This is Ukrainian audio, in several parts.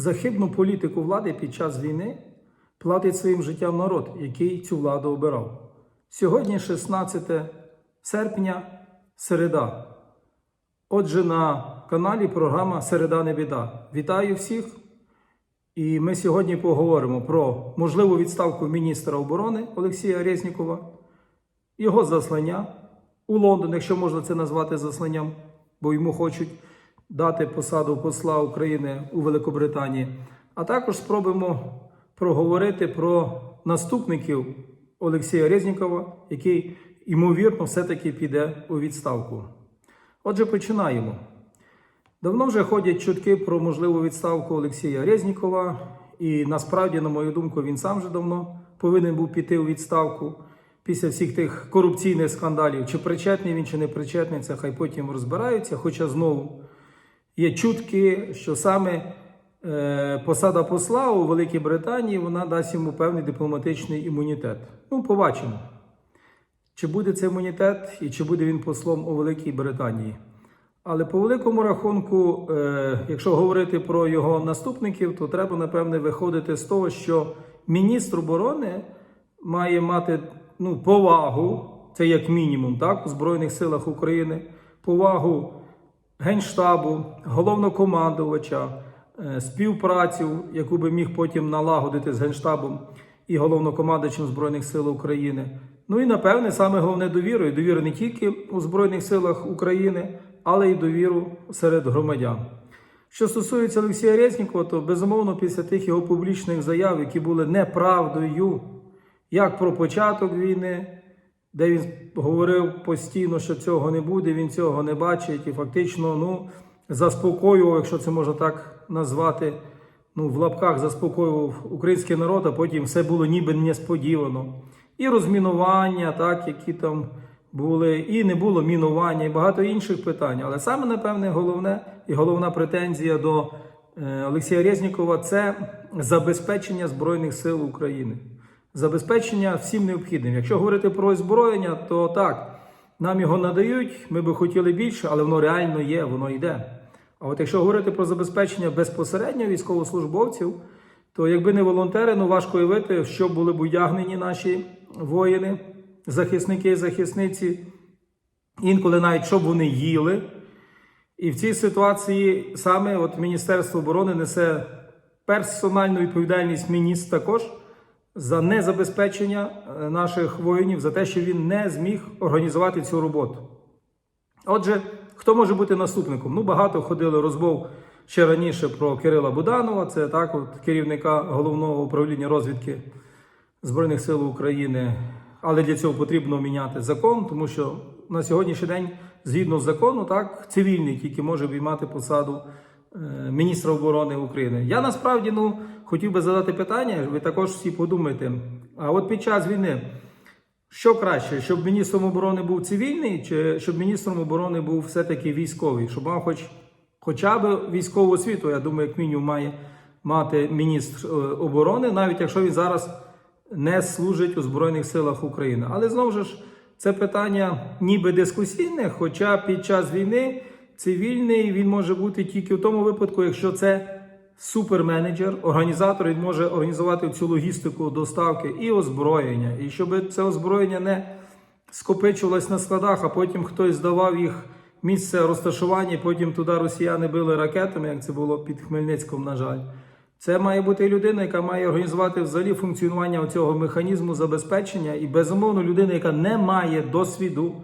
за хибну політику влади під час війни платить своїм життям народ, який цю владу обирав. Сьогодні 16 серпня, середа. Отже, на каналі програма Середа не біда. Вітаю всіх! І ми сьогодні поговоримо про можливу відставку міністра оборони Олексія Резнікова, його заслання у Лондон, якщо можна це назвати засланням, бо йому хочуть дати посаду посла України у Великобританії. А також спробуємо проговорити про наступників Олексія Резнікова, який, ймовірно, все-таки піде у відставку. Отже, починаємо. Давно вже ходять чутки про можливу відставку Олексія Резнікова, і насправді, на мою думку, він сам вже давно повинен був піти у відставку після всіх тих корупційних скандалів. Чи причетний він, чи не причетний, це хай потім розбираються. Хоча знову є чутки, що саме е, посада посла у Великій Британії вона дасть йому певний дипломатичний імунітет. Ну, побачимо. Чи буде цей імунітет і чи буде він послом у Великій Британії? Але по великому рахунку, е, якщо говорити про його наступників, то треба напевне виходити з того, що міністр оборони має мати ну, повагу, це як мінімум, так, у Збройних силах України, повагу Генштабу, головнокомандувача, е, співпрацю, яку би міг потім налагодити з Генштабом і головнокомандувачем Збройних сил України. Ну і напевне саме головне довіру. І довіру не тільки у Збройних силах України, але й довіру серед громадян. Що стосується Олексія Резнікова, то безумовно після тих його публічних заяв, які були неправдою, як про початок війни, де він говорив постійно, що цього не буде, він цього не бачить, і фактично ну, заспокоював, якщо це можна так назвати, ну, в лапках заспокоював український народ, а потім все було ніби несподівано. І розмінування, так, які там були, і не було мінування, і багато інших питань. Але саме, напевне, головне і головна претензія до е, Олексія Резнікова це забезпечення Збройних сил України. Забезпечення всім необхідним. Якщо говорити про озброєння, то так, нам його надають, ми би хотіли більше, але воно реально є, воно йде. А от якщо говорити про забезпечення безпосередньо військовослужбовців, то якби не волонтери, ну важко уявити, що були б одягнені наші воїни, захисники і захисниці, інколи навіть що б вони їли. І в цій ситуації саме от Міністерство оборони несе персональну відповідальність міністр також за незабезпечення е, наших воїнів, за те, що він не зміг організувати цю роботу. Отже, хто може бути наступником? Ну, багато ходили розмов ще раніше про Кирила Буданова, це так, от керівника головного управління розвідки Збройних сил України. Але для цього потрібно міняти закон, тому що на сьогоднішній день, згідно з закону, так, цивільний тільки може обіймати посаду е, міністра оборони України. Я насправді ну, хотів би задати питання, ви також всі подумайте. А от під час війни, що краще, щоб міністром оборони був цивільний, чи щоб міністром оборони був все-таки військовий, щоб мав хоч, хоча б військову освіту, я думаю, як мінімум має мати міністр е, оборони, навіть якщо він зараз не служить у Збройних силах України. Але знову ж це питання ніби дискусійне, хоча під час війни цивільний він може бути тільки в тому випадку, якщо це суперменеджер, організатор, він може організувати цю логістику доставки і озброєння, і щоб це озброєння не скопичувалось на складах, а потім хтось здавав їх місце розташування, і потім туди росіяни били ракетами, як це було під Хмельницьком, на жаль. Це має бути людина, яка має організувати взагалі функціонування цього механізму забезпечення, і безумовно людина, яка не має досвіду,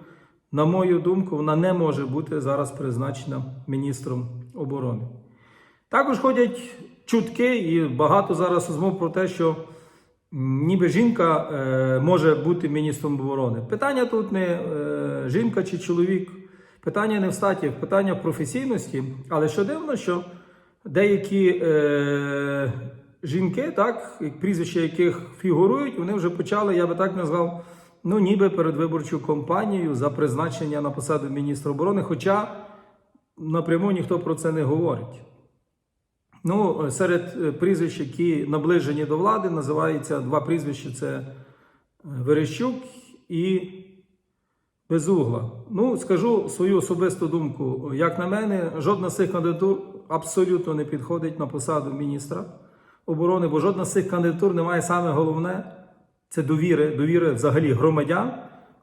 на мою думку, вона не може бути зараз призначена міністром оборони. Також ходять чутки, і багато зараз розмов про те, що ніби жінка е, може бути міністром оборони. Питання тут не е, жінка чи чоловік, питання не в статі, питання в професійності. Але що дивно, що деякі е, жінки, так, прізвища яких фігурують, вони вже почали, я би так назвав, ну ніби передвиборчу кампанію за призначення на посаду міністра оборони, хоча напряму ніхто про це не говорить. Ну, серед е, прізвищ, які наближені до влади, називаються два прізвища: це е, Верещук і Безугла. Ну, скажу свою особисту думку. Як на мене, жодна з цих кандидатур абсолютно не підходить на посаду міністра оборони, бо жодна з цих кандидатур не має саме головне це довіри, довіри взагалі громадян.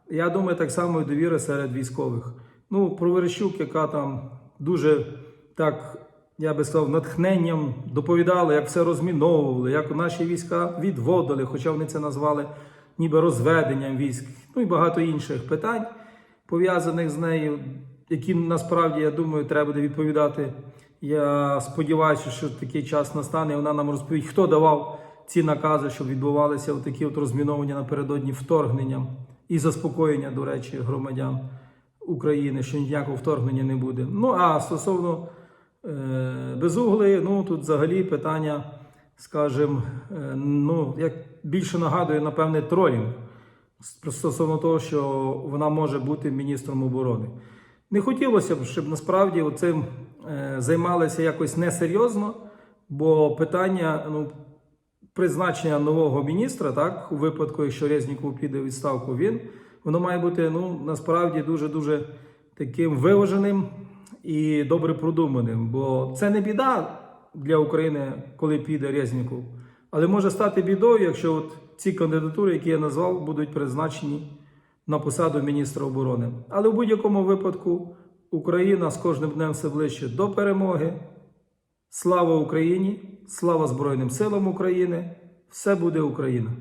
Я думаю, так само і довіри серед військових. Ну, про Верещук, яка там дуже так, я би сказав, натхненням доповідала, як все розміновували, як наші війська відводили, хоча вони це назвали ніби розведенням військ, ну і багато інших питань, пов'язаних з нею, які насправді, я думаю, треба буде відповідати. Я сподіваюся, що такий час настане, і вона нам розповість, хто давав ці накази, щоб відбувалися такі от розміновування напередодні вторгненням і заспокоєння, до речі, громадян України, що ніякого вторгнення не буде. Ну а стосовно е, безуглої, ну тут взагалі питання, скажімо, е, ну як більше нагадує, напевне, тролінг стосовно того, що вона може бути міністром оборони. Не хотілося б, щоб насправді цим е, займалися якось несерйозно, бо питання ну, призначення нового міністра, так, у випадку, якщо Резніков піде у відставку, він воно має бути ну, насправді дуже-дуже таким виваженим і добре продуманим. Бо це не біда для України, коли піде Резніков, але може стати бідою, якщо от ці кандидатури, які я назвав, будуть призначені на посаду міністра оборони. Але в будь-якому випадку Україна з кожним днем все ближче до перемоги. Слава Україні! Слава Збройним силам України! Все буде Україна!